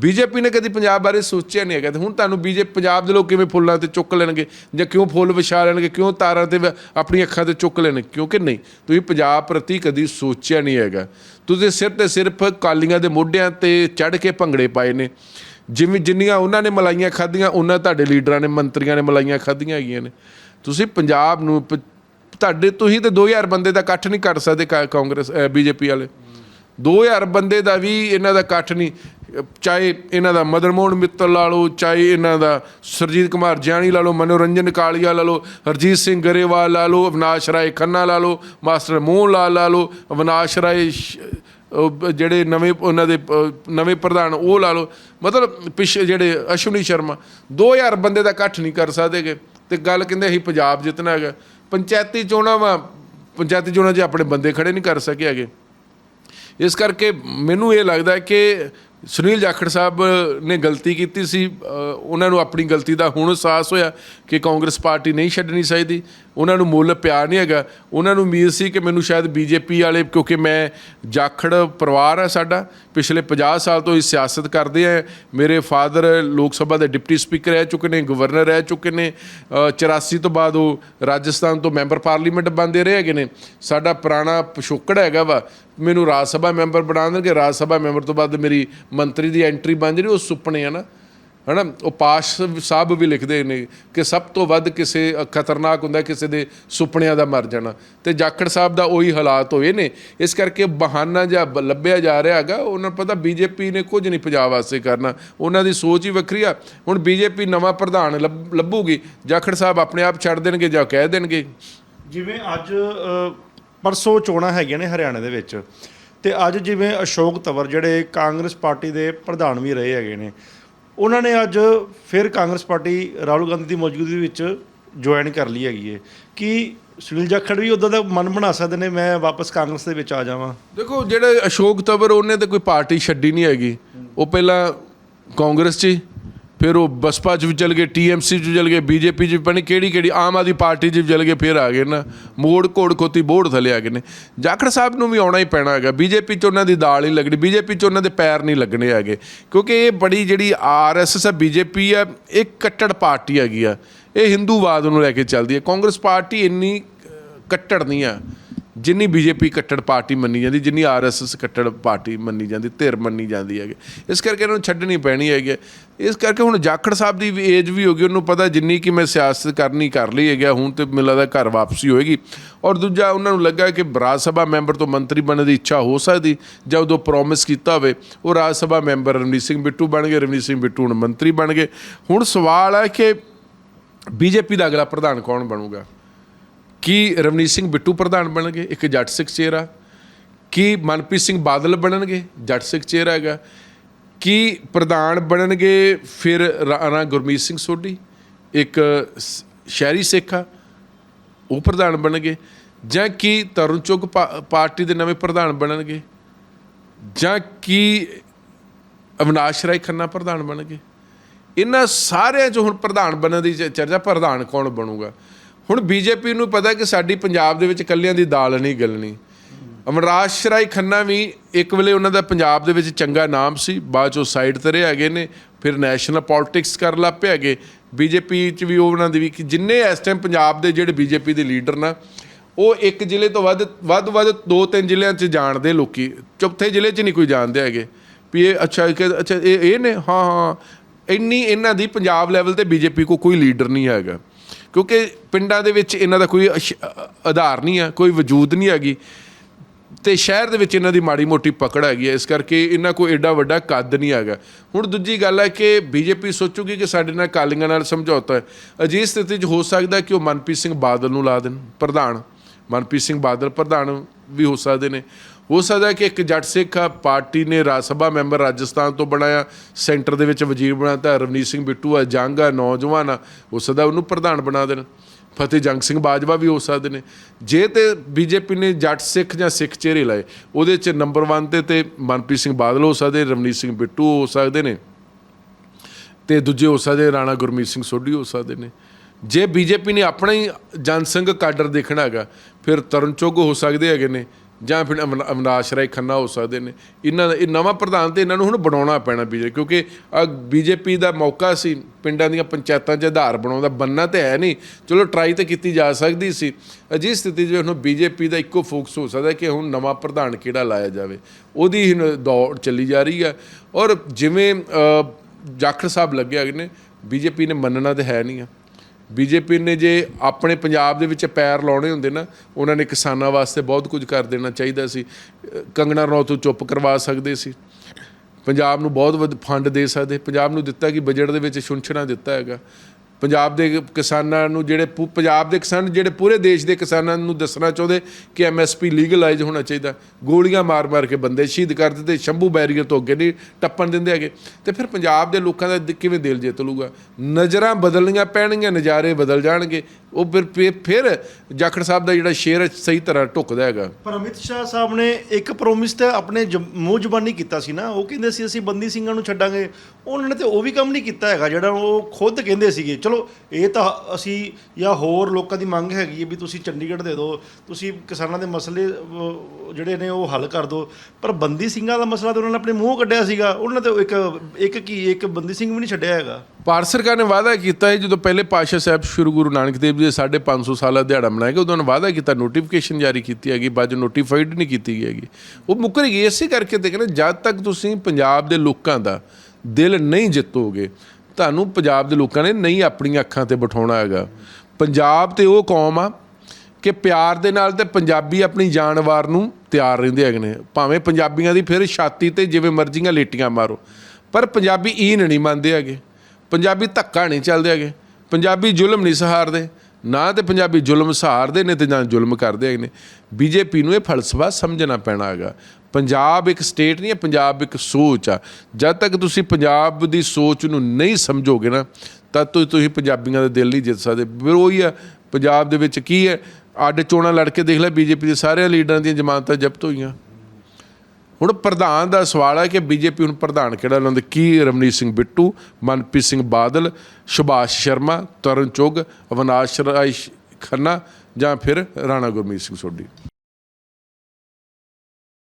BJP ਨੇ ਕਦੀ ਪੰਜਾਬ ਬਾਰੇ ਸੋਚਿਆ ਨਹੀਂ ਹੈਗਾ ਤੇ ਹੁਣ ਤੁਹਾਨੂੰ ਬੀਜੇਪੀ, ਪੰਜਾਬ ਦੇ ਲੋਕ ਕਿਵੇਂ ਫੁੱਲਾਂ ਤੇ ਚੁੱਕ ਲੈਣਗੇ? ਜਾਂ ਕਿਉਂ ਫੁੱਲ ਵਿਛਾ ਲੈਣਗੇ? ਕਿਉਂ ਤਾਰਾਂ ਤੇ ਵ- ਆਪਣੀਆਂ ਅੱਖਾਂ ਤੇ ਚੁੱਕ ਲੈਣ ਕਿਉਂਕਿ ਨਹੀਂ, ਤੁਸੀਂ ਪੰਜਾਬ ਪ੍ਰਤੀ ਕਦੀ ਸੋਚਿਆ ਨਹੀਂ ਹੈਗਾ। ਤੁਸੀਂ ਸਿਰ ਤੇ ਸਿਰਫ ਕਾਲੀਆਂ ਦੇ ਮੋਢਿਆਂ ਤੇ ਚੜ ਕੇ ਭੰਗੜੇ ਪਾਏ ਨੇ। ਜਿਵੇਂ ਜਿੰਨੀਆਂ ਉਹਨਾਂ ਨੇ ਮਲਾਈਆਂ ਖਾਧੀਆਂ, ਉਹਨਾਂ ਤੁਹਾਡੇ ਲੀਡਰਾਂ ਨੇ, ਮੰਤਰੀਆਂ ਨੇ ਮਲਾਈਆਂ ਖਾਧੀਆਂ ਹੈਗੀਆਂ ਨੇ। ਤੁਸੀਂ ਪੰਜਾਬ ਨੂੰ ਪ- ਤੁਹਾਡੇ ਤੁਸੀਂ ਤੇ 2000 ਬੰਦੇ ਦਾ ਇਕੱਠ ਨਹੀਂ ਕਰ ਸਕਦੇ ਕਾ- ਕਾਂਗਰਸ ਬੀਜੇਪੀ ਵਾਲੇ। 2000 ਬੰਦੇ ਦਾ ਵੀ ਇਹਨਾਂ ਦਾ ਇਕੱਠ ਨਹੀਂ। ਚਾਹੇ ਇਹਨਾਂ ਦਾ ਮਦਨ ਮੋਹਨ ਮਿੱਤਲ ਲਾ ਲਓ, ਚਾਹੇ ਇਹਨਾਂ ਦਾ ਸਰਜੀਤ ਕੁਮਾਰ ਜਿਆਣੀ ਲਾ ਲਓ, ਮਨੋਰੰਜਨ ਕਾਲੀਆ ਲਾ ਲਓ, ਹਰਜੀਤ ਸਿੰਘ ਗਰੇਵਾਲ ਲਾ ਲਓ, ਅਵਿਨਾਸ਼ ਰਾਏ ਖੰਨਾ ਲਾ ਲਓ, ਮਾਸਟਰ ਮੋਹਨ ਲਾਲ ਲਾ ਲਓ, ਅਵਿਨਾਸ਼ ਰਾਏ ਸ਼- ਜਿਹੜੇ ਨਵੇਂ, ਉਹਨਾਂ ਦੇ ਨਵੇਂ ਪ੍ਰਧਾਨ ਉਹ ਲਾ ਲਓ। ਮਤਲਬ ਪਿਛੇ, ਜਿਹੜੇ ਅਸ਼ਵਨੀ ਸ਼ਰਮਾ 2000 ਬੰਦੇ ਦਾ ਇਕੱਠ ਨਹੀਂ ਕਰ ਸਕਦੇਗੇ। ਤੇ ਗੱਲ ਕਹਿੰਦੇ ਅਸੀਂ ਪੰਜਾਬ ਜਿੱਤਣਾ ਹੈਗਾ। ਪੰਚਾਇਤੀ ਚੋਣਾਂ ਵਾ, ਪੰਚਾਇਤੀ ਚੋਣਾਂ 'ਚ ਆਪਣੇ ਬੰਦੇ ਖੜੇ ਨਹੀਂ ਕਰ ਸਕੇ ਹੈਗੇ। ਇਸ ਕਰਕੇ ਮੈਨੂੰ ਇਹ ਲੱਗਦਾ ਕਿ ਸੁਨੀਲ ਜਾਖੜ ਸਾਹਿਬ ਨੇ ਗਲਤੀ ਕੀਤੀ ਸੀ ਉਹਨਾਂ ਨੂੰ ਆਪਣੀ ਗਲਤੀ ਦਾ ਹੁਣ ਅਹਿਸਾਸ ਹੋਇਆ ਕਿ ਕਾਂਗਰਸ ਪਾਰਟੀ ਨਹੀਂ ਛੱਡਣੀ ਚਾਹੀਦੀ। ਉਹਨਾਂ ਨੂੰ ਮੁੱਲ ਪਿਆਰ ਨਹੀਂ ਹੈਗਾ। ਉਹਨਾਂ ਨੂੰ ਉਮੀਦ ਸੀ ਕਿ ਮੈਨੂੰ ਸ਼ਾਇਦ ਬੀਜੇਪੀ ਵਾਲੇ ਕਿਉਂਕਿ ਮੈਂ ਜਾਖੜ ਪਰਿਵਾਰ ਹੈ ਸਾਡਾ ਪਿਛਲੇ 50 ਸਾਲ ਤੋਂ ਹੀ ਸਿਆਸਤ ਕਰਦੇ ਆ। ਮੇਰੇ ਫਾਦਰ ਲੋਕ ਸਭਾ ਦੇ ਡਿਪਟੀ ਸਪੀਕਰ ਰਹਿ ਚੁੱਕੇ ਨੇ ਗਵਰਨਰ ਰਹਿ ਚੁੱਕੇ ਨੇ। ਅ, 84 ਤੋਂ ਬਾਅਦ ਉਹ ਰਾਜਸਥਾਨ ਤੋਂ ਮੈਂਬਰ ਪਾਰਲੀਮੈਂਟ ਬਣਦੇ ਰਹੇ ਹੈਗੇ ਨੇ। ਸਾਡਾ ਪੁਰਾਣਾ ਪਿਛੋਕੜ ਹੈਗਾ ਵਾ। ਮੈਨੂੰ ਰਾਜ ਸਭਾ ਮੈਂਬਰ ਬਣਾ ਦੇਣਗੇ। ਰਾਜ ਸਭਾ ਮੈਂਬਰ ਤੋਂ ਬਾਅਦ ਮੇਰੀ ਮੰਤਰੀ ਦੀ ਐਂਟਰੀ ਬਣ ਜਿਹੜੀ ਉਹ ਸੁਪਨੇ ਆ ਨਾ। ਹਨਾ? ਉਹ ਪਾਸ਼ ਸਾਹਿਬ ਵੀ ਲਿਖਦੇ ਨੇ ਕਿ ਸਭ ਤੋਂ ਵੱਧ ਕਿਸੇ ਖਤਰਨਾਕ ਹੁੰਦਾ ਕਿਸੇ ਦੇ ਸੁਪਨਿਆਂ ਦਾ ਮਰ ਜਾਣਾ। ਤੇ ਜਾਖੜ ਸਾਹਿਬ ਦਾ ਉਹੀ ਹਾਲਾਤ ਹੋਏ ਨੇ। ਇਸ ਕਰਕੇ ਬਹਾਨਾ ਜਿਹਾ ਲੱਭਿਆ ਜਾ ਰਿਹਾ ਹੈਗਾ। ਉਹਨਾਂ ਨੂੰ ਪਤਾ ਬੀਜੇਪੀ ਨੇ ਕੁਝ ਨਹੀਂ ਪੰਜਾਬ ਵਾਸਤੇ ਕਰਨਾ। ਉਹਨਾਂ ਦੀ ਸੋਚ ਹੀ ਵੱਖਰੀ ਆ। ਹੁਣ ਬੀਜੇਪੀ ਨਵਾਂ ਪ੍ਰਧਾਨ ਲੱਭ- ਲੱਭੂਗੀ। ਜਾਖੜ ਸਾਹਿਬ ਆਪਣੇ ਆਪ ਛੱਡ ਦੇਣਗੇ ਜਾਂ ਕਹਿ ਦੇਣਗੇ? ਜਿਵੇਂ ਅੱਜ ਪਰਸੋਂ ਚੋਣਾਂ ਹੈਗੀਆਂ ਨੇ ਹਰਿਆਣਾ ਦੇ ਵਿੱਚ। ਤੇ ਅੱਜ ਜਿਵੇਂ ਅਸ਼ੋਕ ਤਵਰ ਜਿਹੜੇ ਕਾਂਗਰਸ ਪਾਰਟੀ ਦੇ ਪ੍ਰਧਾਨ ਵੀ ਰਹੇ ਹੈਗੇ ਨੇ। ਉਹਨਾਂ ਨੇ ਅੱਜ ਫਿਰ ਕਾਂਗਰਸ ਪਾਰਟੀ ਰਾਹੁਲ ਗਾਂਧੀ ਦੀ ਮੌਜੂਦਗੀ ਵਿੱਚ ਜੁਆਇਨ ਕਰ ਲਈ ਹੈਗੀ ਹੈ ਕਿ ਸੁਨੀਲ ਜਾਖੜ ਵੀ ਉਦੋਂ ਦਾ ਮਨ ਬਣਾ ਸਕਦੇ ਨੇ ਮੈਂ ਵਾਪਸ ਕਾਂਗਰਸ ਦੇ ਵਿੱਚ ਆ ਜਾਵਾਂ? ਦੇਖੋ ਜਿਹੜੇ ਅਸ਼ੋਕ ਤਵਰ ਉਹਨੇ ਤਾਂ ਕੋਈ ਪਾਰਟੀ ਛੱਡੀ ਨਹੀਂ ਹੈਗੀ। ਉਹ ਪਹਿਲਾਂ ਕਾਂਗਰਸ 'ਚ ਸੀ, ਫਿਰ ਉਹ ਬਸਪਾ 'ਚ ਵੀ ਚਲ ਗਏ ਟੀਐਮਸੀ 'ਚ ਵੀ ਚਲ ਗਏ ਬੀਜੇਪੀ 'ਚ ਵੀ, ਪਤਾ ਨਹੀਂ ਕਿਹੜੀ ਕਿਹੜੀ, ਆਮ ਆਦਮੀ ਪਾਰਟੀ 'ਚ ਵੀ ਚਲ ਗਏ, ਫਿਰ ਆ ਗਏ ਨਾ। ਮੋੜ ਕੋੜ ਖੋਤੀ, ਬੋੜ ਥੱਲੇ ਆ ਗਏ ਨੇ। ਜਾਖੜ ਸਾਹਿਬ ਨੂੰ ਵੀ ਆਉਣਾ ਹੀ ਪੈਣਾ ਹੈਗਾ। ਬੀਜੇਪੀ 'ਚ ਉਹਨਾਂ ਦੀ ਦਾਲ ਹੀ ਲੱਗਣੀ ਬੀਜੇਪੀ 'ਚ ਉਹਨਾਂ ਦੇ ਪੈਰ ਨਹੀਂ ਲੱਗਣੇ ਹੈਗੇ। ਕਿਉਂਕਿ ਇਹ ਬੜੀ ਜਿਹੜੀ ਆਰਐਸਐਸ ਆ ਬੀਜੇਪੀ ਆ ਇਹ ਕੱਟੜ ਪਾਰਟੀ ਹੈਗੀ ਆ। ਇਹ ਹਿੰਦੂਵਾਦ ਨੂੰ ਲੈ ਕੇ ਚੱਲਦੀ ਹੈ। ਕਾਂਗਰਸ ਪਾਰਟੀ ਇੰਨੀ ਕੱਟੜ ਨਹੀਂ ਆ। ਜਿੰਨੀ ਬੀਜੇਪੀ ਕੱਟੜ ਪਾਰਟੀ ਮੰਨੀ ਜਾਂਦੀ, ਜਿੰਨੀ ਆਰਐਸਐਸ ਕੱਟੜ ਪਾਰਟੀ ਮੰਨੀ ਜਾਂਦੀ, ਧਿਰ ਮੰਨੀ ਜਾਂਦੀ ਹੈਗੀ। ਇਸ ਕਰਕੇ ਇਹਨਾਂ ਨੂੰ ਛੱਡਣੀ ਪੈਣੀ ਹੈਗੀ। ਹੈ। ਇਸ ਕਰਕੇ ਹੁਣ ਜਾਖੜ ਸਾਹਿਬ ਦੀ ਵੀ ਏਜ ਵੀ ਹੋ ਗਈ, ਉਹਨੂੰ ਪਤਾ ਜਿੰਨੀ ਕਿ ਮੈਂ ਸਿਆਸਤ ਕਰਨੀ ਕਰ ਲਈ ਹੈਗਾ ਹੁਣ ਤੇ ਮੈਨੂੰ ਲੱਗਦਾ ਘਰ ਵਾਪਸੀ ਹੋਏਗੀ। ਔਰ ਦੂਜਾ ਉਹਨਾਂ ਨੂੰ ਲੱਗਾ ਕਿ ਰਾਜ ਸਭਾ ਮੈਂਬਰ ਤੋਂ ਮੰਤਰੀ ਬਣਨ ਦੀ ਇੱਛਾ ਹੋ ਸਕਦੀ, ਜਾਂ ਉਦੋਂ ਪ੍ਰੋਮਿਸ ਕੀਤਾ ਹੋਵੇ, ਉਹ ਰਾਜ ਸਭਾ ਮੈਂਬਰ ਰਵਨੀਤ ਸਿੰਘ ਬਿੱਟੂ ਬਣ ਗਏ, ਰਵਨੀਤ ਸਿੰਘ ਬਿੱਟੂ ਹੁਣ ਮੰਤਰੀ ਬਣ ਗਏ। ਹੁਣ ਸਵਾਲ ਹੈ ਕਿ ਬੀਜੇਪੀ ਦਾ ਅਗਲਾ ਪ੍ਰਧਾਨ ਕੌਣ ਬਣੂਗਾ? ਕੀ ਰਵਨੀਤ ਸਿੰਘ ਬਿੱਟੂ ਪ੍ਰਧਾਨ ਬਣਨਗੇ? ਇੱਕ ਜੱਟ ਸਿੱਖ ਚਿਹਰਾ ਕੀ ਮਨਪ੍ਰੀਤ ਸਿੰਘ ਬਾਦਲ ਬਣਨਗੇ? ਜੱਟ ਸਿੱਖ ਚਿਹਰਾ ਹੈਗਾ। ਕੀ ਪ੍ਰਧਾਨ ਬਣਨਗੇ ਫਿਰ ਰਾਣਾ ਗੁਰਮੀਤ ਸਿੰਘ ਸੋਢੀ? ਇੱਕ ਸ਼ਹਿਰੀ ਸਿੱਖ ਆ। ਉਹ ਪ੍ਰਧਾਨ ਬਣਨਗੇ। ਜਾਂ ਕੀ ਤਰੁਣ ਚੁੱਗ ਪਾ- ਪਾਰਟੀ ਦੇ ਨਵੇਂ ਪ੍ਰਧਾਨ ਬਣਨਗੇ? ਜਾਂ ਕੀ ਅਵਿਨਾਸ਼ ਰਾਏ ਖੰਨਾ ਪ੍ਰਧਾਨ ਬਣਨਗੇ? ਇਹਨਾਂ ਸਾਰਿਆਂ 'ਚ ਹੁਣ ਪ੍ਰਧਾਨ ਬਣਨ ਦੀ ਚ- ਚਰਚਾ ਪ੍ਰਧਾਨ ਕੌਣ ਬਣੂਗਾ? ਹੁਣ ਬੀਜੇਪੀ ਨੂੰ ਪਤਾ ਕਿ ਸਾਡੀ ਪੰਜਾਬ ਦੇ ਵਿੱਚ ਕੱਲਿਆਂ ਦੀ ਦਾਲ ਨਹੀਂ ਗਲਣੀ। ਅਮਰਾਸ਼ ਰਾਏ ਖੰਨਾ ਵੀ ਇੱਕ ਵੇਲੇ ਉਹਨਾਂ ਦਾ ਪੰਜਾਬ ਦੇ ਵਿੱਚ ਚੰਗਾ ਨਾਮ ਸੀ, ਬਾਅਦ ਚੋਂ ਸਾਈਡ ਤੇ ਰਹੇ ਹੈਗੇ ਨੇ, ਫਿਰ ਨੈਸ਼ਨਲ ਪੋਲਿਟਿਕਸ ਕਰ ਲੱਗ ਪਏ ਹੈਗੇ। ਬੀਜੇਪੀ 'ਚ ਵੀ ਉਹਨਾਂ ਦੀ ਵੀ ਕਿ ਜਿੰਨੇ ਇਸ ਟਾਈਮ ਪੰਜਾਬ ਦੇ ਜਿਹੜੇ ਬੀਜੇਪੀ ਦੇ ਲੀਡਰ ਨਾ, ਉਹ ਇੱਕ ਜ਼ਿਲ੍ਹੇ ਤੋਂ ਵੱਧ ਵੱਧ ਵੱਧ ਦੋ ਤਿੰਨ ਜ਼ਿਲ੍ਹਿਆਂ 'ਚ ਜਾਣਦੇ ਲੋਕੀ, ਚੌਥੇ ਜ਼ਿਲ੍ਹੇ 'ਚ ਨਹੀਂ ਕੋਈ ਜਾਣਦੇ ਹੈਗੇ। ਵੀ ਇਹ ਅੱਛਾ ਅੱਛਾ, ਇਹ ਇਹ ਨੇ, ਹਾਂ ਹਾਂ ਇੰਨੀ ਇਹਨਾਂ ਦੀ ਪੰਜਾਬ ਲੈਵਲ ਤੇ ਬੀਜੇਪੀ ਕੋ ਕੋਈ ਲੀਡਰ ਨਹੀਂ ਹੈਗਾ। ਕਿਉਂਕਿ ਪਿੰਡਾਂ ਦੇ ਵਿੱਚ ਇਹਨਾਂ ਦਾ ਕੋਈ ਅਸ਼- ਆਧਾਰ ਨਹੀਂ ਆ ਕੋਈ ਵਜੂਦ ਨਹੀਂ ਹੈਗੀ ਤੇ ਸ਼ਹਿਰ ਦੇ ਵਿੱਚ ਇਹਨਾਂ ਦੀ ਮਾੜੀ ਮੋਟੀ ਪਕੜ ਹੈਗੀ ਹੈ, ਇਸ ਕਰਕੇ ਇਹਨਾਂ ਕੋਈ ਐਡਾ ਵੱਡਾ ਕੱਦ ਨਹੀਂ ਹੈਗਾ। ਹੁਣ ਦੂਜੀ ਗੱਲ ਹੈ ਕਿ ਬੀਜੇਪੀ ਸੋਚੂਗੀ ਕਿ ਸਾਡੇ ਨਾਲ ਕਾਲੀਆਂ ਨਾਲ ਸਮਝੌਤਾ ਹੈ। ਅਜਿਹੀ ਸਥਿਤੀ 'ਚ ਹੋ ਸਕਦਾ ਕਿ ਉਹ ਮਨਪ੍ਰੀਤ ਸਿੰਘ ਬਾਦਲ ਨੂੰ ਲਾ ਦੇਣ, ਪ੍ਰਧਾਨ। ਮਨਪ੍ਰੀਤ ਸਿੰਘ ਬਾਦਲ ਪ੍ਰਧਾਨ ਵੀ ਹੋ ਸਕਦੇ ਨੇ। ਹੋ ਸਕਦਾ ਕਿ ਇੱਕ ਜੱਟ ਸਿੱਖ ਆ, ਪਾਰਟੀ ਨੇ ਰਾਜ ਸਭਾ ਮੈਂਬਰ ਰਾਜਸਥਾਨ ਤੋਂ ਬਣਾਇਆ ਸੈਂਟਰ ਦੇ ਵਿੱਚ ਵਜ਼ੀਰ ਬਣਾਤਾ ਰਵਨੀਤ ਸਿੰਘ ਬਿੱਟੂ ਆ ਜੰਗ ਆ ਨੌਜਵਾਨ ਆ ਹੋ ਸਕਦਾ ਉਹਨੂੰ ਪ੍ਰਧਾਨ ਬਣਾ ਦੇਣ। ਫਤਿਹ ਜੰਗ ਸਿੰਘ ਬਾਜਵਾ ਵੀ ਹੋ ਸਕਦੇ ਨੇ। ਜੇ ਤੇ ਬੀਜੇਪੀ ਨੇ ਜੱਟ ਸਿੱਖ ਜਾਂ ਸਿੱਖ ਚਿਹਰੇ ਲਾਏ ਉਹਦੇ ਚ ਨੰਬਰ 1 ਤੇ ਤੇ ਮਨਪ੍ਰੀਤ ਸਿੰਘ ਬਾਦਲ ਹੋ ਸਕਦੇ ਰਵਨੀਤ ਸਿੰਘ ਬਿੱਟੂ ਹੋ ਸਕਦੇ ਨੇ। ਤੇ ਦੂਜੇ ਹੋ ਸਕਦੇ ਰਾਣਾ ਗੁਰਮੀਤ ਸਿੰਘ ਸੋਢੀ ਹੋ ਸਕਦੇ ਨੇ। ਜੇ ਬੀਜੇਪੀ ਨੇ ਆਪਣਾ ਹੀ ਜਨਸੰਘ ਕਾਡਰ ਦੇਖਣਾ ਹੈਗਾ ਫਿਰ ਤਰਨ ਚੁੱਗ ਹੋ ਸਕਦੇ ਹੈਗੇ ਨੇ। ਜਾਂ ਫਿਰ ਅਮਨ- ਅਵਿਨਾਸ਼ ਰਾਏ ਖੰਨਾ ਹੋ ਸਕਦੇ ਨੇ। ਇਹਨਾਂ ਦਾ ਇਹ ਨਵਾਂ ਪ੍ਰਧਾਨ ਤੇ ਇਹਨਾਂ ਨੂੰ ਹੁਣ ਬਣਾਉਣਾ ਪੈਣਾ ਬੀਜੇਪੀ ਕਿਉਂਕਿ ਬੀਜੇਪੀ ਦਾ ਮੌਕਾ ਸੀ, ਪਿੰਡਾਂ ਦੀਆਂ ਪੰਚਾਇਤਾਂ 'ਚ ਆਧਾਰ ਬਣਾਉਂਦਾ ਬੰਨਾ ਤੇ ਹੈ ਨਹੀਂ। ਚਲੋ ਟਰਾਈ ਤੇ ਕੀਤੀ ਜਾ ਸਕਦੀ ਸੀ। ਅਜਿਹੀ ਸਥਿਤੀ 'ਚ ਹੁਣ ਬੀਜੇਪੀ ਦਾ ਇੱਕੋ ਫੋਕਸ ਹੋ ਸਕਦਾ ਕਿ ਹੁਣ ਨਵਾਂ ਪ੍ਰਧਾਨ ਕਿਹੜਾ ਲਾਇਆ ਜਾਵੇ। ਉਹਦੀ ਦੌੜ ਚੱਲੀ ਜਾ ਰਹੀ ਹੈ। ਔਰ ਜਿਵੇਂ ਜਾਖੜ ਸਾਹਿਬ ਲੱਗਿਆ ਨੇ, ਬੀਜੇਪੀ ਨੇ ਮੰਨਣਾ ਤੇ ਹੈ ਨਹੀਂ ਆ। ਬੀਜੇਪੀ ਨੇ ਜੇ ਆਪਣੇ ਪੰਜਾਬ ਦੇ ਵਿੱਚ ਪੈਰ ਲਾਉਣੇ ਹੁੰਦੇ ਨਾ, ਉਹਨਾਂ ਨੇ ਕਿਸਾਨਾਂ ਵਾਸਤੇ ਬਹੁਤ ਕੁਝ ਕਰ ਦੇਣਾ ਚਾਹੀਦਾ ਸੀ। ਕੰਗਣਾ ਰਣੌਤ ਤੋਂ ਚੁੱਪ ਕਰਵਾ ਸਕਦੇ ਸੀ। ਪੰਜਾਬ ਨੂੰ ਬਹੁਤ ਵੱਧ ਫੰਡ ਦੇ ਸਕਦੇ। ਪੰਜਾਬ ਨੂੰ ਦਿੱਤਾ ਕਿ ਬਜਟ ਦੇ ਵਿੱਚ ਛੁੰਛਣਾ ਦਿੱਤਾ ਹੈਗਾ। ਪੰਜਾਬ ਦੇ ਕਿਸਾਨਾਂ ਨੂੰ ਜਿਹੜੇ ਪੂ- ਪੰਜਾਬ ਦੇ ਕਿਸਾਨ ਜਿਹੜੇ ਪੂਰੇ ਦੇਸ਼ ਦੇ ਕਿਸਾਨਾਂ ਨੂੰ ਦੱਸਣਾ ਚਾਹੁੰਦੇ ਕਿ ਐਮਐਸਪੀ ਲੀਗਲਾਈਜ਼ ਹੋਣਾ ਚਾਹੀਦਾ। ਗੋਲੀਆਂ ਮਾਰ-ਮਾਰ ਕੇ ਬੰਦੇ ਸ਼ਹੀਦ ਕਰ ਦਿੱਤੇ, ਸ਼ੰਭੂ ਬੈਰੀਅਰ ਤੋਂ ਅੱਗੇ ਨਹੀਂ ਟੱਪਣ ਦਿੰਦੇ ਹੈਗੇ। ਤੇ ਫਿਰ ਪੰਜਾਬ ਦੇ ਲੋਕਾਂ ਦਾ ਕਿਵੇਂ ਦਿਲ ਜਿੱਤ ਲੂਗਾ ਨਜ਼ਰਾਂ ਬਦਲਣੀਆਂ ਪੈਣਗੀਆਂ, ਨਜ਼ਾਰੇ ਬਦਲ ਜਾਣਗੇ। ਉਹ ਫਿਰ ਫਿਰ- ਜਾਖੜ ਸਾਹਿਬ ਦਾ ਜਿਹੜਾ ਸ਼ੇਰ ਸਹੀ ਤਰ੍ਹਾਂ ਢੁੱਕਦਾ ਹੈਗਾ। ਪਰ ਅਮਿਤ ਸ਼ਾਹ ਸਾਹਿਬ ਨੇ ਇੱਕ ਪ੍ਰੋਮਿਸ ਤੇ ਆਪਣੇ ਜ- ਮੂੰਹ ਜ਼ਬਾਨੀ ਕੀਤਾ ਸੀ ਨਾ। ਉਹ ਕਹਿੰਦੇ ਸੀ, ਅਸੀਂ ਬੰਦੀ ਸਿੰਘਾਂ ਨੂੰ ਛੱਡਾਂਗੇ। ਉਹਨਾਂ ਨੇ ਤੇ ਉਹ ਵੀ ਕੰਮ ਨਹੀਂ ਕੀਤਾ ਹੈਗਾ, ਜਿਹੜਾ ਉਹ ਖੁਦ ਕਹਿੰਦੇ ਸੀਗੇ। ਚਲੋ ਇਹ ਤਾਂ ਅਸੀਂ ਜਾਂ ਹੋਰ ਲੋਕਾਂ ਦੀ ਮੰਗ ਹੈਗੀ ਹੈ ਵੀ ਤੁਸੀਂ ਚੰਡੀਗੜ੍ਹ ਦੇ ਦਿਓ ਤੁਸੀਂ ਕਿਸਾਨਾਂ ਦੇ ਮਸਲੇ ਅਹ, ਜਿਹੜੇ ਨੇ ਉਹ ਹੱਲ ਕਰ ਦਿਓ। ਪਰ ਬੰਦੀ ਸਿੰਘਾਂ ਦਾ ਮਸਲਾ ਤਾਂ ਉਹਨਾਂ ਨੇ ਆਪਣੇ ਮੂੰਹ ਕੱਢਿਆ ਸੀਗਾ ਉਹਨਾਂ ਨੇ ਤੇ ਇੱਕ ਇੱਕ ਕੀ ਇੱਕ ਬੰਦੀ ਸਿੰਘ ਵੀ ਨਹੀਂ ਛੱਡਿਆ ਹੈਗਾ। ਭਾਰਤ ਸਰਕਾਰ ਨੇ ਵਾਅਦਾ ਕੀਤਾ ਹੈ ਜਦੋਂ ਪਹਿਲੇ ਪਾਤਸ਼ਾਹ ਸਾਹਿਬ ਸ਼੍ਰੀ ਗੁਰੂ ਨਾਨਕ ਦੇਵ ਜੀ ਦੇ 550 ਸਾਲਾ ਦਿਹਾੜਾ ਮਨਾਇਆ ਗਿਆ ਉਦੋਂ ਉਹਨਾਂ ਵਾਅਦਾ ਕੀਤਾ ਨੋਟੀਫਿਕੇਸ਼ਨ ਜਾਰੀ ਕੀਤੀ ਹੈਗੀ ਬਾਅਦ ਨੋਟੀਫਾਈਡ ਨਹੀਂ ਕੀਤੀ ਗਈ ਹੈਗੀ। ਉਹ ਮੁੱਕਰ ਗਈ ਇਸੇ ਕਰਕੇ ਤੇ ਕਹਿੰਦੇ ਜਦ ਤੱਕ ਤੁਸੀਂ ਪੰਜਾਬ ਦੇ ਲੋਕਾਂ ਦਾ ਦਿਲ ਨਹੀਂ ਜਿੱਤੋਗੇ ਤੁਹਾਨੂੰ ਪੰਜਾਬ ਦੇ ਲੋਕਾਂ ਨੇ ਨਹੀਂ ਆਪਣੀਆਂ ਅੱਖਾਂ ਤੇ ਬਿਠਾਉਣਾ ਹੈਗਾ। ਪੰਜਾਬ ਤੇ ਉਹ ਕੌਮ ਆ ਕਿ ਪਿਆਰ ਦੇ ਨਾਲ ਤੇ ਪੰਜਾਬੀ ਆਪਣੀ ਜਾਨਵਾਰ ਨੂੰ ਤਿਆਰ ਰਹਿੰਦੇ ਹੈਗੇ ਨੇ। ਭਾਵੇਂ ਪੰਜਾਬੀਆਂ ਦੀ ਫਿਰ ਛਾਤੀ ਤੇ ਜਿਵੇਂ ਮਰਜ਼ੀਆਂ ਲੇਟੀਆਂ ਮਾਰੋ, ਪਰ ਪੰਜਾਬੀ ਈਨ ਨਹੀਂ ਮੰਨਦੇ ਹੈਗੇ। ਪੰਜਾਬੀ ਧੱਕਾ ਨਹੀਂ ਚੱਲਦੇ ਹੈਗੇ। ਪੰਜਾਬੀ ਜ਼ੁਲਮ ਨਹੀਂ ਸਹਾਰਦੇ। ਨਾ ਤੇ ਪੰਜਾਬੀ ਜ਼ੁਲਮ ਸਹਾਰਦੇ ਨੇ ਤੇ ਜਾਂ ਜ਼ੁਲਮ ਕਰਦੇ ਹੈਗੇ ਨੇ। ਬੀਜੇਪੀ ਨੂੰ ਇਹ ਫਲਸਫਾ ਸਮਝਣਾ ਪੈਣਾ ਹੈਗਾ। ਪੰਜਾਬ ਇੱਕ ਸਟੇਟ ਨਹੀਂ ਹੈ, ਪੰਜਾਬ ਇੱਕ ਸੋਚ ਆ। ਜਦ ਤੱਕ ਤੁਸੀਂ ਪੰਜਾਬ ਦੀ ਸੋਚ ਨੂੰ ਨਹੀਂ ਸਮਝੋਗੇ ਨਾ, ਤਦ ਤੋਂ ਤੁਸੀਂ ਪੰਜਾਬੀਆਂ ਦੇ ਦਿਲ ਨਹੀਂ ਜਿੱਤ ਸਕਦੇ। ਫਿਰ ਉਹੀ ਆ, ਪੰਜਾਬ ਦੇ ਵਿੱਚ ਕੀ ਹੈ? ਅੱਡ ਚੋਣਾਂ ਲੜ ਕੇ ਦੇਖ ਲੈ, ਬੀਜੇਪੀ ਦੇ ਸਾਰੇ ਲੀਡਰਾਂ ਦੀਆਂ ਜ਼ਮਾਨਤਾਂ ਜ਼ਬਤ ਹੋਈਆਂ। ਹੁਣ ਪ੍ਰਧਾਨ ਦਾ ਸਵਾਲ ਹੈ ਕਿ ਬੀਜੇਪੀ ਹੁਣ ਪ੍ਰਧਾਨ ਕਿਹੜਾ ਲਾਉਂਦੇ? ਕੀ ਰਮਨੀਤ ਸਿੰਘ ਬਿੱਟੂ, ਮਨਪ੍ਰੀਤ ਸਿੰਘ ਬਾਦਲ, ਸੁਭਾਸ਼ ਸ਼ਰਮਾ, ਤਰਨ ਚੁੱਗ, ਅਵਨਾਸ਼ ਰਾਏ ਖੰਨਾ ਜਾਂ ਫਿਰ ਰਾਣਾ ਗੁਰਮੀਤ ਸਿੰਘ ਸੋਢੀ?